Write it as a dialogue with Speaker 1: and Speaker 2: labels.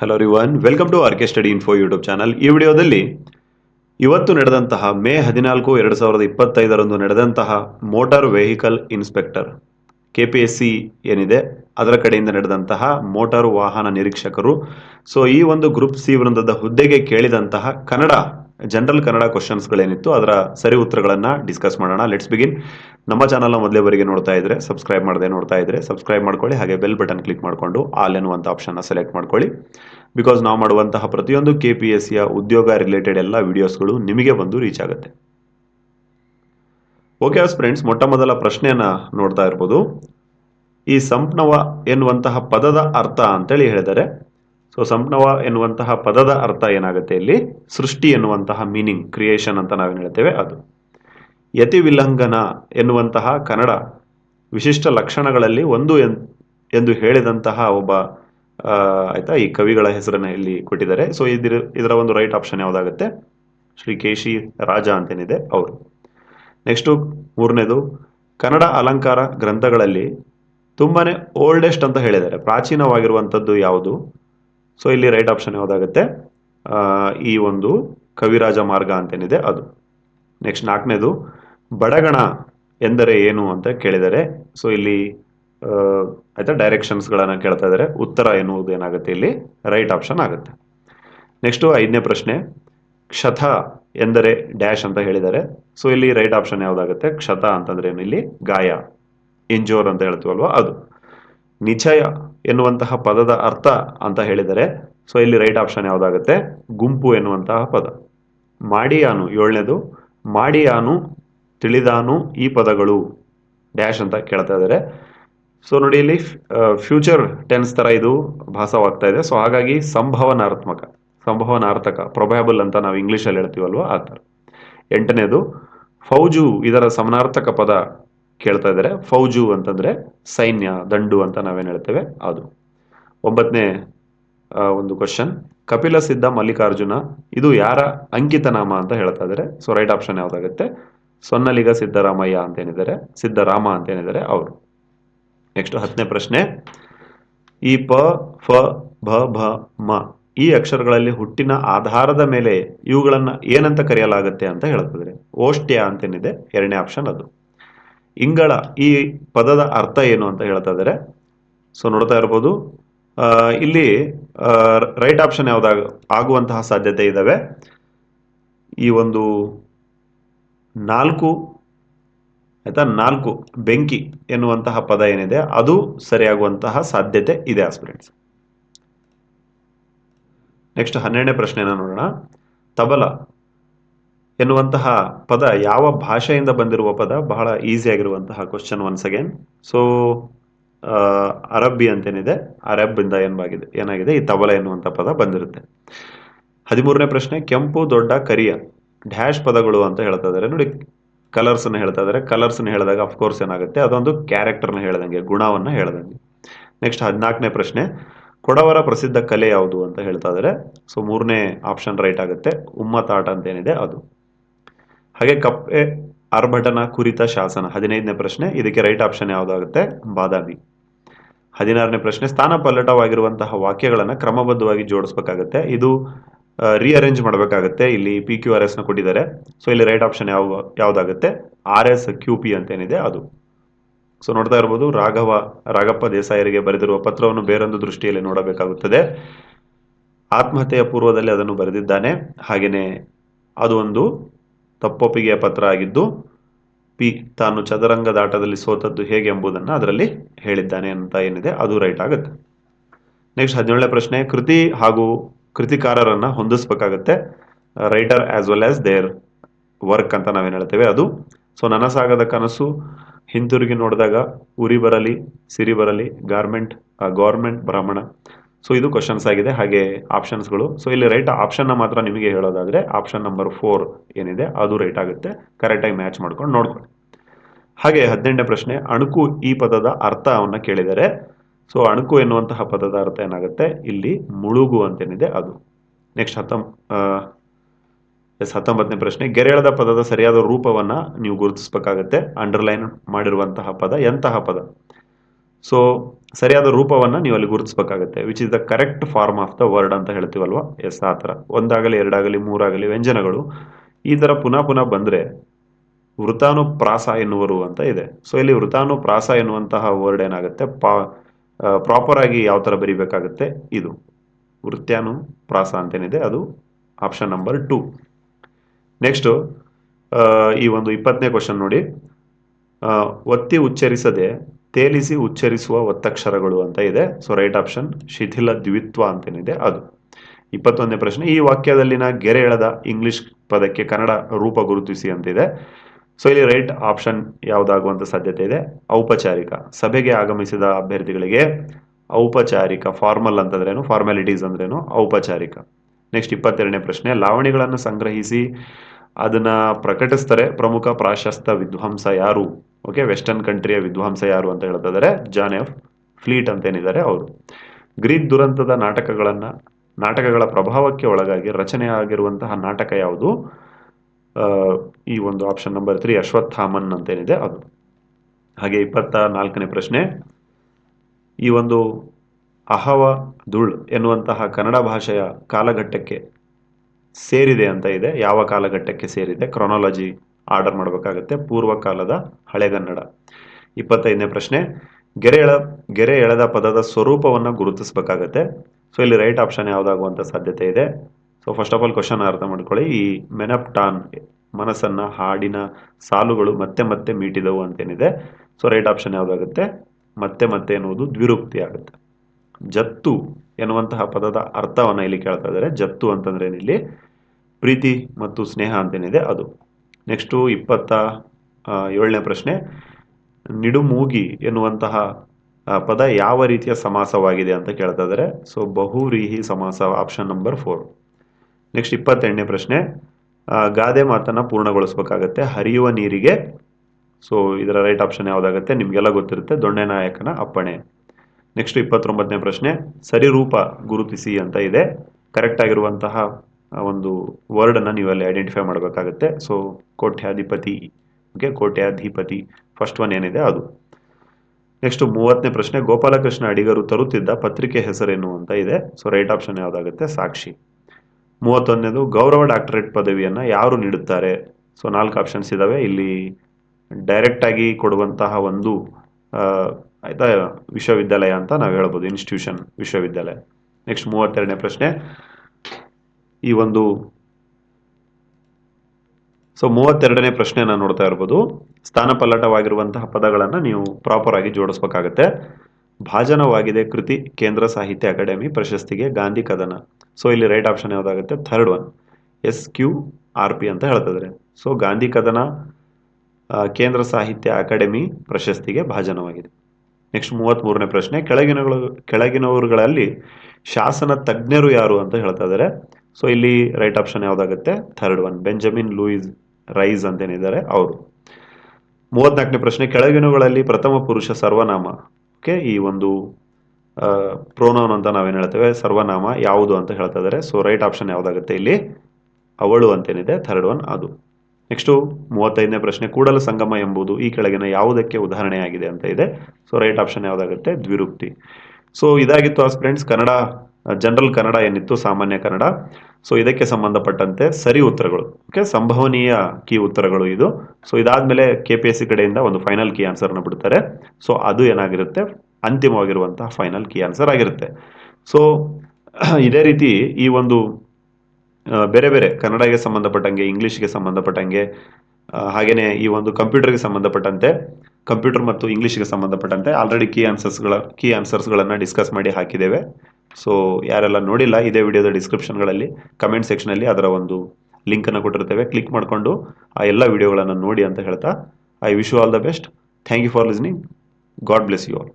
Speaker 1: Hello everyone welcome to R K study info YouTube channel ಈ ವಿಡಿಯೋದಲ್ಲಿ ಇವತ್ತು ನಡೆದಂತಹ ಮೇ ಹದಿನಾಲ್ಕು, ಎರಡು ಸಾವಿರದ ಇಪ್ಪತ್ತೈದರಂದು ನಡೆದಂತಹ motor vehicle inspector K P S C ಏನಿದೆ, ಅದರ ಕಡೆಯಿಂದ ನಡೆದಂತಹ ಮೋಟಾರು ವಾಹನ ನಿರೀಕ್ಷಕರು. ಸೊ ಈ ಒಂದು ಗ್ರೂಪ್ ಸಿ ವೃಂದದ ಹುದ್ದೆಗೆ ಕೇಳಿದಂತಹ ಕನ್ನಡ ಜನರಲ್ ಕನ್ನಡ ಕ್ವಶನ್ಸ್ಗಳೇನಿತ್ತು ಅದರ ಸರಿ ಉತ್ತರಗಳನ್ನು ಡಿಸ್ಕಸ್ ಮಾಡೋಣ. ಲೆಟ್ಸ್ ಬಿಗಿನ್ ನಮ್ಮ ಚಾನಲ್ನ ಮೊದಲೇವರೆಗೆ ನೋಡ್ತಾ ಇದ್ರೆ ಸಬ್ಸ್ಕ್ರೈಬ್ ಮಾಡದೆ ನೋಡ್ತಾ ಇದ್ರೆ ಸಬ್ಸ್ಕ್ರೈಬ್ ಮಾಡ್ಕೊಳ್ಳಿ, ಹಾಗೆ ಬೆಲ್ ಬಟನ್ ಕ್ಲಿಕ್ ಮಾಡಿಕೊಂಡು ಆಲ್ ಎನ್ನುವಂಥ ಆಪ್ಷನ್ನ ಸೆಲೆಕ್ಟ್ ಮಾಡ್ಕೊಳ್ಳಿ. ಬಿಕಾಸ್ ನಾವು ಮಾಡುವಂತಹ ಪ್ರತಿಯೊಂದು ಕೆ ಪಿ ಎಸ್ ಸಿಯ ಉದ್ಯೋಗ ರಿಲೇಟೆಡ್ ಎಲ್ಲ ವಿಡಿಯೋಸ್ಗಳು ನಿಮಗೆ ಬಂದು ರೀಚ್ ಆಗುತ್ತೆ. ಓಕೆ ಫ್ರೆಂಡ್ಸ್ ಮೊಟ್ಟ ಮೊದಲ ಪ್ರಶ್ನೆಯನ್ನ ನೋಡ್ತಾ ಇರ್ಬೋದು. ಈ ಸಂಪ್ನವ ಎನ್ನುವಂತಹ ಪದದ ಅರ್ಥ ಅಂತೇಳಿ ಹೇಳಿದ್ದಾರೆ ಸೊ ಸಂಪ್ನವ ಎನ್ನುವಂತಹ ಪದದ ಅರ್ಥ ಏನಾಗುತ್ತೆ ಇಲ್ಲಿ? ಸೃಷ್ಟಿ ಎನ್ನುವಂತಹ ಮೀನಿಂಗ್ ಕ್ರಿಯೇಷನ್ ಅಂತ ನಾವೇನು ಹೇಳ್ತೇವೆ ಅದು. ಯತಿ ವಿಲಂಘನ ಎನ್ನುವಂತಹ ಕನ್ನಡ ವಿಶಿಷ್ಟ ಲಕ್ಷಣಗಳಲ್ಲಿ ಒಂದು ಎಂದು ಹೇಳಿದಂತಹ ಒಬ್ಬ ಆಯ್ತಾ, ಈ ಕವಿಗಳ ಹೆಸರನ್ನ ಇಲ್ಲಿ ಕೊಟ್ಟಿದ್ದಾರೆ. ಸೊ ಇದ್ರ, ಇದರ ಒಂದು ರೈಟ್ ಆಪ್ಷನ್ ಯಾವುದಾಗುತ್ತೆ? ಶ್ರೀ ಕೇಶಿ ರಾಜ ಅಂತೇನಿದೆ ಅವರು. ನೆಕ್ಸ್ಟು ಮೂರನೇದು, ಕನ್ನಡ ಅಲಂಕಾರ ಗ್ರಂಥಗಳಲ್ಲಿ ತುಂಬಾನೇ ಓಲ್ಡೆಸ್ಟ್ ಅಂತ ಹೇಳಿದ್ದಾರೆ. ಪ್ರಾಚೀನವಾಗಿರುವಂಥದ್ದು ಯಾವುದು? ಸೊ ಇಲ್ಲಿ ರೈಟ್ ಆಪ್ಷನ್ ಯಾವುದಾಗುತ್ತೆ? ಈ ಒಂದು ಕವಿರಾಜ ಮಾರ್ಗ ಅಂತೇನಿದೆ ಅದು. ನೆಕ್ಸ್ಟ್ ನಾಲ್ಕನೇದು, ಬಡಗಣ ಎಂದರೆ ಏನು ಅಂತ ಕೇಳಿದರೆ ಸೊ ಇಲ್ಲಿ ಆಯ್ತಾ ಡೈರೆಕ್ಷನ್ಸ್ಗಳನ್ನು ಕೇಳ್ತಾ ಇದ್ದಾರೆ. ಉತ್ತರ ಎನ್ನುವುದು ಏನಾಗುತ್ತೆ ಇಲ್ಲಿ? ರೈಟ್ ಆಪ್ಷನ್ ಆಗುತ್ತೆ. ನೆಕ್ಸ್ಟು ಐದನೇ ಪ್ರಶ್ನೆ, ಕ್ಷತ ಎಂದರೆ ಡ್ಯಾಶ್ ಅಂತ ಹೇಳಿದ್ದಾರೆ. ಸೊ ಇಲ್ಲಿ ರೈಟ್ ಆಪ್ಷನ್ ಯಾವುದಾಗುತ್ತೆ? ಕ್ಷತ ಅಂತಂದ್ರೆ ಏನು ಇಲ್ಲಿ? ಗಾಯ. ಇಂಜೋರ್ ಅಂತ ಹೇಳ್ತೀವಲ್ವ ಅದು. ನಿಚಯ ಎನ್ನುವಂತಹ ಪದದ ಅರ್ಥ ಅಂತ ಹೇಳಿದರೆ ಸೊ ಇಲ್ಲಿ ರೈಟ್ ಆಪ್ಷನ್ ಯಾವುದಾಗುತ್ತೆ? ಗುಂಪು ಎನ್ನುವಂತಹ ಪದ. ಮಾಡಿಯಾನು, ಏಳನೇದು, ಮಾಡಿಯಾನು, ತಿಳಿದಾನು ಈ ಪದಗಳು ಡ್ಯಾಶ್ ಅಂತ ಕೇಳ್ತಾ ಇದ್ದಾರೆ. ಸೊ ನೋಡಿ ಇಲ್ಲಿ ಫ್ಯೂಚರ್ ಟೆನ್ಸ್ ತರ ಇದು ಭಾಸವಾಗ್ತಾ ಇದೆ. ಸೊ ಹಾಗಾಗಿ ಸಂಭವನಾರ್ಥಕ ಸಂಭವನಾರ್ಥಕ ಪ್ರೊಬ್ಯಾಬಲ್ ಅಂತ ನಾವು ಇಂಗ್ಲೀಷಲ್ಲಿ ಹೇಳ್ತೀವಲ್ವ, ಆ ಥರ. ಎಂಟನೇದು, ಫೌಜು ಇದರ ಸಮನಾರ್ಥಕ ಪದ ಕೇಳ್ತಾ ಇದ್ದಾರೆ. ಫೌಜು ಅಂತಂದ್ರೆ ಸೈನ್ಯ, ದಂಡು ಅಂತ ನಾವೇನು ಹೇಳ್ತೇವೆ? ಅದು. ಒಂಬತ್ತನೇ ಒಂದು ಕ್ವಶನ್ ಕಪಿಲ ಸಿದ್ಧ ಮಲ್ಲಿಕಾರ್ಜುನ, ಇದು ಯಾರ ಅಂಕಿತ ನಾಮ ಅಂತ ಹೇಳ್ತಾ ಇದ್ದಾರೆ. ಸೊ ರೈಟ್ ಆಪ್ಷನ್ ಯಾವ್ದಾಗುತ್ತೆ? ಸೊನ್ನಲಿಗ ಸಿದ್ದರಾಮಯ್ಯ ಅಂತೇನಿದ್ದಾರೆ. ಸಿದ್ದರಾಮ ಅಂತ ಏನಿದ್ದಾರೆ ಅವರು. ನೆಕ್ಸ್ಟ್ ಹತ್ತನೇ ಪ್ರಶ್ನೆ. ಈ ಪ, ಫ, ಭ ಭ, ಮ ಈ ಅಕ್ಷರಗಳಲ್ಲಿ ಹುಟ್ಟಿನ ಆಧಾರದ ಮೇಲೆ ಇವುಗಳನ್ನ ಏನಂತ ಕರೆಯಲಾಗುತ್ತೆ ಅಂತ ಹೇಳ್ತಿದ್ರೆ ಓಷ್ಟ್ಯ ಅಂತೇನಿದೆ. ಎರಡನೇ ಆಪ್ಷನ್ ಅದು. ಇಂಗಳ ಈ ಪದದ ಅರ್ಥ ಏನು ಅಂತ ಹೇಳ್ತಾ ಇದ್ದಾರೆ ಸೊ ನೋಡ್ತಾ ಇರ್ಬೋದು. ಇಲ್ಲಿ ರೈಟ್ ಆಪ್ಷನ್ ಯಾವ್ದಾಗ ಆಗುವಂತಹ ಸಾಧ್ಯತೆ ಇದ್ದಾವೆ ಈ ಒಂದು ನಾಲ್ಕು, ಆಯ್ತಾ? ನಾಲ್ಕು, ಬೆಂಕಿ ಎನ್ನುವಂತಹ ಪದ ಏನಿದೆ, ಅದು ಸರಿಯಾಗುವಂತಹ ಸಾಧ್ಯತೆ ಇದೆ ಆಸ್ಪಿರೆಂಟ್ಸ್ ನೆಕ್ಸ್ಟ್ ಹನ್ನೆರಡನೇ ಪ್ರಶ್ನೆಯನ್ನು ನೋಡೋಣ. ತಬಲ ಎನ್ನುವಂತಹ ಪದ ಯಾವ ಭಾಷೆಯಿಂದ ಬಂದಿರುವ ಪದ ಬಹಳ ಈಸಿ ಆಗಿರುವಂತಹ ಕ್ವಶನ್ ಒನ್ಸ್ ಅಗೇನ್ ಸೊ ಅರಬ್ಬಿ ಅಂತೇನಿದೆ ಅರಬ್ ಇಂದ ಏನಾಗಿದೆ ಏನಾಗಿದೆ ಈ ತಬಲ ಎನ್ನುವಂಥ ಪದ ಬಂದಿರುತ್ತೆ. ಹದಿಮೂರನೇ ಪ್ರಶ್ನೆ, ಕೆಂಪು, ದೊಡ್ಡ, ಕರಿಯ, ಡ್ಯಾಶ್ ಪದಗಳು ಅಂತ ಹೇಳ್ತಾ ಇದ್ದಾರೆ ನೋಡಿ ಕಲರ್ಸ್ ಅನ್ನ ಹೇಳ್ತಾ ಇದ್ದಾರೆ ಕಲರ್ಸ್ ಹೇಳಿದಾಗ ಅಫ್ಕೋರ್ಸ್ ಏನಾಗುತ್ತೆ, ಅದೊಂದು ಕ್ಯಾರೆಕ್ಟರ್ನ ಹೇಳ್ದಂಗೆ, ಗುಣವನ್ನ ಹೇಳಿದಂಗೆ. ನೆಕ್ಸ್ಟ್ ಹದಿನಾಲ್ಕನೇ ಪ್ರಶ್ನೆ, ಕೊಡವರ ಪ್ರಸಿದ್ಧ ಕಲೆ ಯಾವುದು ಅಂತ ಹೇಳ್ತಾ ಇದ್ದಾರೆ ಸೊ ಮೂರನೇ ಆಪ್ಷನ್ ರೈಟ್ ಆಗುತ್ತೆ. ಉಮ್ಮತಾಟ ಅಂತ ಏನಿದೆ ಅದು. ಹಾಗೆ ಕಪ್ಪೆ ಅರ್ಭಟನ ಕುರಿತ ಶಾಸನ. ಹದಿನೈದನೇ ಪ್ರಶ್ನೆ, ಇದಕ್ಕೆ ರೈಟ್ ಆಪ್ಷನ್ ಯಾವುದಾಗುತ್ತೆ? ಬಾದಾಮಿ. ಹದಿನಾರನೇ ಪ್ರಶ್ನೆ, ಸ್ಥಾನ ಪಲ್ಲಟವಾಗಿರುವಂತಹ ವಾಕ್ಯಗಳನ್ನ ಕ್ರಮಬದ್ಧವಾಗಿ ಜೋಡಿಸ್ಬೇಕಾಗತ್ತೆ. ಇದು ರೀಅರೇಂಜ್ ಮಾಡಬೇಕಾಗತ್ತೆ. ಇಲ್ಲಿ ಪಿ ಕ್ಯೂ ಆರ್ ಎಸ್ನ ಕೊಟ್ಟಿದ್ದಾರೆ. ಸೊ ಇಲ್ಲಿ ರೈಟ್ ಆಪ್ಷನ್ ಯಾವ, ಯಾವುದಾಗುತ್ತೆ? ಆರ್ ಎಸ್ ಕ್ಯೂ ಪಿ ಅಂತ ಏನಿದೆ ಅದು. ಸೊ ನೋಡ್ತಾ ಇರ್ಬೋದು, ರಾಘವ, ರಾಘಪ್ಪ ದೇಸಾಯರಿಗೆ ಬರೆದಿರುವ ಪತ್ರವನ್ನು ಬೇರೊಂದು ದೃಷ್ಟಿಯಲ್ಲಿ ನೋಡಬೇಕಾಗುತ್ತದೆ. ಆತ್ಮಹತ್ಯೆಯ ಪೂರ್ವದಲ್ಲಿ ಅದನ್ನು ಬರೆದಿದ್ದಾನೆ. ಹಾಗೆಯೇ, ಅದು ಒಂದು ತಪ್ಪೊಪ್ಪಿಗೆಯ ಪತ್ರ ಆಗಿದ್ದು, ಪಿ ತಾನು ಚದರಂಗದಾಟದಲ್ಲಿ ಸೋತದ್ದು ಹೇಗೆ ಎಂಬುದನ್ನು ಅದರಲ್ಲಿ ಹೇಳಿದ್ದಾನೆ ಅಂತ ಏನಿದೆ, ಅದು ರೈಟ್ ಆಗುತ್ತೆ. ನೆಕ್ಸ್ಟ್ ಹದಿನೇಳನೇ ಪ್ರಶ್ನೆ, ಕೃತಿ ಹಾಗೂ ಕೃತಿಕಾರರನ್ನ ಹೊಂದಿಸ್ಬೇಕಾಗತ್ತೆ, writer as well as their work ಅಂತ ನಾವೇನು ಹೇಳ್ತೇವೆ, ಅದು. ಸೊ ನನಸಾಗದ ಕನಸು, ಹಿಂತಿರುಗಿ ನೋಡಿದಾಗ, ಉರಿ ಬರಲಿ, ಸಿರಿ ಬರಲಿ ಗಾರ್ಮೆಂಟ್ ಗೌರ್ಮೆಂಟ್ ಬ್ರಾಹ್ಮಣ ಸೊ ಇದು ಕ್ವಶನ್ಸ್ ಆಗಿದೆ. ಹಾಗೆ ಆಪ್ಷನ್ಸ್ಗಳು ಸೊ ಇಲ್ಲಿ ರೈಟ್ ಆಪ್ಷನ್ನ ಮಾತ್ರ ನಿಮಗೆ ಹೇಳೋದಾದ್ರೆ ಆಪ್ಷನ್ ನಂಬರ್ ಫೋರ್ ಏನಿದೆ, ಅದು ರೈಟ್ ಆಗುತ್ತೆ. ಕರೆಕ್ಟಾಗಿ ಮ್ಯಾಚ್ ಮಾಡ್ಕೊಂಡು ನೋಡ್ಕೊಳ್ಳಿ. ಹಾಗೆ ಹದಿನೆಂಟನೇ ಪ್ರಶ್ನೆ, ಅಣುಕು ಈ ಪದದ ಅರ್ಥವನ್ನ ಕೇಳಿದರೆ. ಸೊ ಅಣುಕು ಎನ್ನುವಂತಹ ಪದದ ಅರ್ಥ ಏನಾಗುತ್ತೆ? ಇಲ್ಲಿ ಮುಳುಗು ಅಂತೇನಿದೆ ಅದು. ನೆಕ್ಸ್ಟ್ ಹತ್ತೊಂ ಎಸ್, ಹತ್ತೊಂಬತ್ತನೇ ಪ್ರಶ್ನೆ ಗೆರೆಳದ ಪದದ ಸರಿಯಾದ ರೂಪವನ್ನ ನೀವು ಗುರುತಿಸಬೇಕಾಗತ್ತೆ. ಅಂಡರ್ಲೈನ್ ಮಾಡಿರುವಂತಹ ಪದ, ಎಂತಹ ಪದ? ಸೊ ಸರಿಯಾದ ರೂಪವನ್ನು ನೀವು ಅಲ್ಲಿ ಗುರುತಿಸಬೇಕಾಗುತ್ತೆ which is the correct form of the word ಅಂತ ಹೇಳ್ತೀವಲ್ವಾ? ಎಸ್ ಆ ಥರ. ಒಂದಾಗಲಿ, ಎರಡಾಗಲಿ, ಮೂರಾಗಲಿ, ವ್ಯಂಜನಗಳು. ಈ ಥರ ಪುನಃ ಪುನಃ ಬಂದರೆ ವೃತಾನುಪ್ರಾಸ ಎನ್ನುವರು ಅಂತ ಇದೆ. ಸೊ ಇಲ್ಲಿ ವೃತಾನುಪ್ರಾಸ ಎನ್ನುವಂತಹ ವರ್ಡ್ ಏನಾಗುತ್ತೆ? ಪಾ ಪ್ರಾಪರ್ ಆಗಿ ಯಾವ ಥರ ಬರಿಬೇಕಾಗುತ್ತೆ? ಇದು. ವೃತ್ಯಾನು ಪ್ರಾಸ ಅಂತೇನಿದೆ, ಅದು ಆಪ್ಷನ್ ನಂಬರ್ ಟೂ ನೆಕ್ಸ್ಟು ಈ ಒಂದು ಇಪ್ಪತ್ತನೇ ಕ್ವಶನ್ ನೋಡಿ. ಒತ್ತಿ ಉಚ್ಚರಿಸದೆ ತೇಲಿಸಿ ಉಚ್ಚರಿಸುವ ಒತ್ತಕ್ಷರಗಳು ಅಂತ ಇದೆ. ಸೊ ರೈಟ್ ಆಪ್ಷನ್ ಶಿಥಿಲ ದ್ವಿತ್ವ ಅಂತೇನಿದೆ ಅದು. ಇಪ್ಪತ್ತೊಂದನೇ ಪ್ರಶ್ನೆ, ಈ ವಾಕ್ಯದಲ್ಲಿನ ಗೆರೆ ಎಳೆದ ಇಂಗ್ಲಿಷ್ ಪದಕ್ಕೆ ಕನ್ನಡ ರೂಪ ಗುರುತಿಸಿ ಅಂತಿದೆ. ಸೊ ಇಲ್ಲಿ ರೈಟ್ ಆಪ್ಷನ್ ಯಾವುದಾಗುವಂತ ಸಾಧ್ಯತೆ ಇದೆ. ಔಪಚಾರಿಕ, ಸಭೆಗೆ ಆಗಮಿಸಿದ ಅಭ್ಯರ್ಥಿಗಳಿಗೆ ಔಪಚಾರಿಕ ಫಾರ್ಮಲ್ ಅಂತಂದ್ರೇನು ಫಾರ್ಮಾಲಿಟೀಸ್ ಅಂದ್ರೇನು, ಔಪಚಾರಿಕ. ನೆಕ್ಸ್ಟ್ ಇಪ್ಪತ್ತೆರಡನೇ ಪ್ರಶ್ನೆ, ಲಾವಣಿಗಳನ್ನು ಸಂಗ್ರಹಿಸಿ ಅದನ್ನ ಪ್ರಕಟಿಸ್ತಾರೆ ಪ್ರಮುಖ ಪ್ರಾಶಸ್ತ ವಿದ್ವಾಂಸ ಯಾರು? ಓಕೆ ವೆಸ್ಟರ್ನ್ ಕಂಟ್ರಿಯ ವಿದ್ವಾಂಸ ಯಾರು ಅಂತ ಹೇಳ್ತಾ ಇದ್ದಾರೆ ಜಾನ್ ಎಫ್ ಫ್ಲೀಟ್ ಅಂತ ಏನಿದ್ದಾರೆ ಅವರು. ಗ್ರೀಕ್ ದುರಂತದ ನಾಟಕಗಳನ್ನ, ನಾಟಕಗಳ ಪ್ರಭಾವಕ್ಕೆ ಒಳಗಾಗಿ ರಚನೆ ಆಗಿರುವಂತಹ ನಾಟಕ ಯಾವುದು? ಈ ಒಂದು ಆಪ್ಷನ್ ನಂಬರ್ ತ್ರೀ ಅಶ್ವತ್ಥಾಮನ್ ಅಂತ ಏನಿದೆ ಅದು. ಹಾಗೆ ಇಪ್ಪತ್ತ ನಾಲ್ಕನೇ ಪ್ರಶ್ನೆ. ಈ ಒಂದು ಅಹವ ದುಳ್ ಎನ್ನುವಂತಹ ಕನ್ನಡ ಭಾಷೆಯ ಕಾಲಘಟ್ಟಕ್ಕೆ ಸೇರಿದೆ ಅಂತ ಇದೆ. ಯಾವ ಕಾಲಘಟ್ಟಕ್ಕೆ ಸೇರಿದೆ? ಕ್ರೊನಾಲಜಿ ಆರ್ಡರ್ ಮಾಡಬೇಕಾಗುತ್ತೆ. ಪೂರ್ವ ಕಾಲದ ಹಳೆಗನ್ನಡ ಇಪ್ಪತ್ತೈದನೇ ಪ್ರಶ್ನೆ. ಗೆರೆ ಎಳ, ಗೆರೆ ಎಳೆದ ಪದದ ಸ್ವರೂಪವನ್ನು ಗುರುತಿಸಬೇಕಾಗತ್ತೆ. ಸೊ ಇಲ್ಲಿ ರೈಟ್ ಆಪ್ಷನ್ ಯಾವುದಾಗುವಂಥ ಸಾಧ್ಯತೆ ಇದೆ. So first of all question ಅರ್ಥ ಮಾಡ್ಕೊಳ್ಳಿ. ಈ ಮೆನಪ್ಟಾನ್ ಮನಸ್ಸನ್ನು, ಹಾಡಿನ ಸಾಲುಗಳು ಮತ್ತೆ ಮತ್ತೆ ಮೀಟಿದವು ಅಂತೇನಿದೆ. ಸೊ ರೈಟ್ ಆಪ್ಷನ್ ಯಾವುದಾಗುತ್ತೆ? ಮತ್ತೆ ಮತ್ತೆ ಎನ್ನುವುದು ದ್ವಿರುಕ್ತಿ ಆಗುತ್ತೆ ಜತ್ತು ಎನ್ನುವಂತಹ ಪದದ ಅರ್ಥವನ್ನ ಇಲ್ಲಿ ಕೇಳ್ತಾ ಇದ್ದಾರೆ. ಜತ್ತು ಅಂತಂದ್ರೆ ಇಲ್ಲಿ ಪ್ರೀತಿ ಮತ್ತು ಸ್ನೇಹ ಅಂತೇನಿದೆ ಅದು. ನೆಕ್ಸ್ಟು ಇಪ್ಪತ್ತ ಏಳನೇ ಪ್ರಶ್ನೆ. ನಿಡುಮೂಗಿ ಎನ್ನುವಂತಹ ಪದ ಯಾವ ರೀತಿಯ ಸಮಾಸವಾಗಿದೆ ಅಂತ ಕೇಳ್ತಾ ಇದ್ದಾರೆ. ಸೊ ಬಹುರೀಹಿ ಸಮಾಸ ಆಪ್ಷನ್ ನಂಬರ್ ಫೋರ್ ನೆಕ್ಸ್ಟ್ ಇಪ್ಪತ್ತೆಂಟನೇ ಪ್ರಶ್ನೆ. ಗಾದೆ ಮಾತನ್ನ ಪೂರ್ಣಗೊಳಿಸಬೇಕಾಗತ್ತೆ. ಹರಿಯುವ ನೀರಿಗೆ. ಸೊ ಇದರ ರೈಟ್ ಆಪ್ಷನ್ ಯಾವುದಾಗುತ್ತೆ? ನಿಮಗೆಲ್ಲ ಗೊತ್ತಿರುತ್ತೆ. ದೊಣ್ಣೆ ನಾಯಕನ ಅಪ್ಪಣೆ. ನೆಕ್ಸ್ಟ್ ಇಪ್ಪತ್ತೊಂಬತ್ತನೇ ಪ್ರಶ್ನೆ, ಸರಿರೂಪ ಗುರುತಿಸಿ ಅಂತ ಇದೆ. ಕರೆಕ್ಟ್ ಆಗಿರುವಂತಹ ಒಂದು ವರ್ಡನ್ನು ನೀವು ಅಲ್ಲಿ ಐಡೆಂಟಿಫೈ ಮಾಡಬೇಕಾಗುತ್ತೆ. ಸೊ ಕೋಟ್ಯಾಧಿಪತಿ ಓಕೆ ಕೋಟ್ಯಾಧಿಪತಿ. ಫಸ್ಟ್ ಒನ್ ಏನಿದೆ? ಅದು. ನೆಕ್ಸ್ಟ್ ಮೂವತ್ತನೇ ಪ್ರಶ್ನೆ, ಗೋಪಾಲಕೃಷ್ಣ ಅಡಿಗರು ತರುತ್ತಿದ್ದ ಪತ್ರಿಕೆ ಹೆಸರೇನು ಅಂತ ಇದೆ. ಸೊ ರೈಟ್ ಆಪ್ಷನ್ ಯಾವುದಾಗುತ್ತೆ? ಸಾಕ್ಷಿ. ಮೂವತ್ತೊಂದನೇದು, ಗೌರವ ಡಾಕ್ಟರೇಟ್ ಪದವಿಯನ್ನು ಯಾರು ನೀಡುತ್ತಾರೆ? ಸೊ ನಾಲ್ಕು ಆಪ್ಷನ್ಸ್ ಇದಾವೆ. ಇಲ್ಲಿ ಡೈರೆಕ್ಟ್ ಆಗಿ ಕೊಡುವಂತಹ ಒಂದು ಆಯ್ತಾ? ವಿಶ್ವವಿದ್ಯಾಲಯ ಅಂತ ನಾವು ಹೇಳ್ಬೋದು ಇನ್ಸ್ಟಿಟ್ಯೂಷನ್ ವಿಶ್ವವಿದ್ಯಾಲಯ. ನೆಕ್ಸ್ಟ್ ಮೂವತ್ತೆರಡನೇ ಪ್ರಶ್ನೆ. ಈ ಒಂದು ಸೊ ಮೂವತ್ತೆರಡನೇ ಪ್ರಶ್ನೆನ ನೋಡ್ತಾ ಇರ್ಬೋದು. ಸ್ಥಾನಪಲ್ಲಟವಾಗಿರುವಂತಹ ಪದಗಳನ್ನು ನೀವು ಪ್ರಾಪರ್ ಆಗಿ ಜೋಡಿಸ್ಬೇಕಾಗತ್ತೆ. ಭಾಜನವಾಗಿದೆ ಕೃತಿ, ಕೇಂದ್ರ ಸಾಹಿತ್ಯ ಅಕಾಡೆಮಿ, ಪ್ರಶಸ್ತಿಗೆ ಗಾಂಧಿ ಕದನ. ಸೊ ಇಲ್ಲಿ right option ಯಾವುದಾಗುತ್ತೆ? Third one S Q R P ಅಂತ ಹೇಳ್ತಿದ್ದಾರೆ ಸೊ ಗಾಂಧಿ ಕದನ ಕೇಂದ್ರ ಸಾಹಿತ್ಯ ಅಕಾಡೆಮಿ, ಪ್ರಶಸ್ತಿಗೆ ಭಾಜನವಾಗಿದೆ. ನೆಕ್ಸ್ಟ್ ಮೂವತ್ತ್ಮೂರನೇ ಪ್ರಶ್ನೆ, ಕೆಳಗಿನಗಳು, ಕೆಳಗಿನವರುಗಳಲ್ಲಿ ಶಾಸನ ತಜ್ಞರು ಯಾರು ಅಂತ ಹೇಳ್ತಾ ಇದ್ದಾರೆ. ಸೊ ಇಲ್ಲಿ right option ಯಾವುದಾಗುತ್ತೆ? Third one Benjamin Lewis Rice ಅಂತೇನಿದ್ದಾರೆ, ಅವರು. ಮೂವತ್ನಾಲ್ಕನೇ ಪ್ರಶ್ನೆ, ಕೆಳಗಿನವುಗಳಲ್ಲಿ ಪ್ರಥಮ ಪುರುಷ ಸರ್ವನಾಮ. ಓಕೆ ಈ ಒಂದು ಪ್ರೋನೌನ್ ಅಂತ ನಾವೇನು ಹೇಳ್ತೇವೆ? ಸರ್ವನಾಮ ಯಾವುದು ಅಂತ ಹೇಳ್ತಾ ಇದ್ದಾರೆ. ಸೊ ರೈಟ್ ಆಪ್ಷನ್ ಯಾವುದಾಗುತ್ತೆ ಇಲ್ಲಿ? ಅವಳು ಅಂತೇನಿದೆ ಥರ್ಡ್ ಒನ್ ಅದು. ನೆಕ್ಸ್ಟು ಮೂವತ್ತೈದನೇ ಪ್ರಶ್ನೆ, ಕೂಡಲ ಸಂಗಮ ಎಂಬುದು ಈ ಕೆಳಗಿನ ಯಾವುದಕ್ಕೆ ಉದಾಹರಣೆಯಾಗಿದೆ ಅಂತ ಇದೆ. ಸೊ ರೈಟ್ ಆಪ್ಷನ್ ಯಾವುದಾಗುತ್ತೆ? ದ್ವಿರುಕ್ತಿ ಸೊ ಇದಾಗಿತ್ತು ಆ ಫ್ರೆಂಡ್ಸ್ ಕನ್ನಡ ಜನರಲ್ ಕನ್ನಡ ಏನಿತ್ತು? ಸಾಮಾನ್ಯ ಕನ್ನಡ. ಸೊ ಇದಕ್ಕೆ ಸಂಬಂಧಪಟ್ಟಂತೆ ಸರಿ ಉತ್ತರಗಳು. ಓಕೆ ಸಂಭವನೀಯ ಕೀ ಉತ್ತರಗಳು ಇದು. ಸೊ ಇದಾದ್ಮೇಲೆ ಕೆ ಪಿ ಎಸ್ ಸಿ ಕಡೆಯಿಂದ ಒಂದು ಫೈನಲ್ ಕೀ ಆನ್ಸರ್ನ ಬಿಡ್ತಾರೆ. ಸೊ ಅದು ಏನಾಗಿರುತ್ತೆ? ಅಂತಿಮವಾಗಿರುವಂತಹ ಫೈನಲ್ ಕೀ ಆನ್ಸರ್ ಆಗಿರುತ್ತೆ. ಸೊ ಇದೇ ರೀತಿ ಈ ಒಂದು ಬೇರೆ ಬೇರೆ ಕನ್ನಡಗೆ ಸಂಬಂಧಪಟ್ಟಂಗೆ, ಇಂಗ್ಲೀಷ್ಗೆ ಸಂಬಂಧಪಟ್ಟಂಗೆ ಹಾಗೆಯೇ ಈ ಒಂದು ಕಂಪ್ಯೂಟರ್ಗೆ ಸಂಬಂಧಪಟ್ಟಂತೆ, ಕಂಪ್ಯೂಟರ್ ಮತ್ತು ಇಂಗ್ಲೀಷ್ಗೆ ಸಂಬಂಧಪಟ್ಟಂತೆ ಆಲ್ರೆಡಿ ಕೀ ಆನ್ಸರ್ಸ್ಗಳ ಕೀ ಆನ್ಸರ್ಸ್ಗಳನ್ನು ಡಿಸ್ಕಸ್ ಮಾಡಿ ಹಾಕಿದ್ದೇವೆ. ಸೊ ಯಾರೆಲ್ಲ ನೋಡಿಲ್ಲ, ಇದೇ ವಿಡಿಯೋದ ಡಿಸ್ಕ್ರಿಪ್ಷನ್ಗಳಲ್ಲಿ ಕಮೆಂಟ್ ಸೆಕ್ಷನಲ್ಲಿ ಅದರ ಒಂದು ಲಿಂಕನ್ನು ಕೊಟ್ಟಿರ್ತೇವೆ. ಕ್ಲಿಕ್ ಮಾಡಿಕೊಂಡು ಆ ಎಲ್ಲ ವಿಡಿಯೋಗಳನ್ನು ನೋಡಿ ಅಂತ ಹೇಳ್ತಾ I wish you all the best thank you for listening God bless you all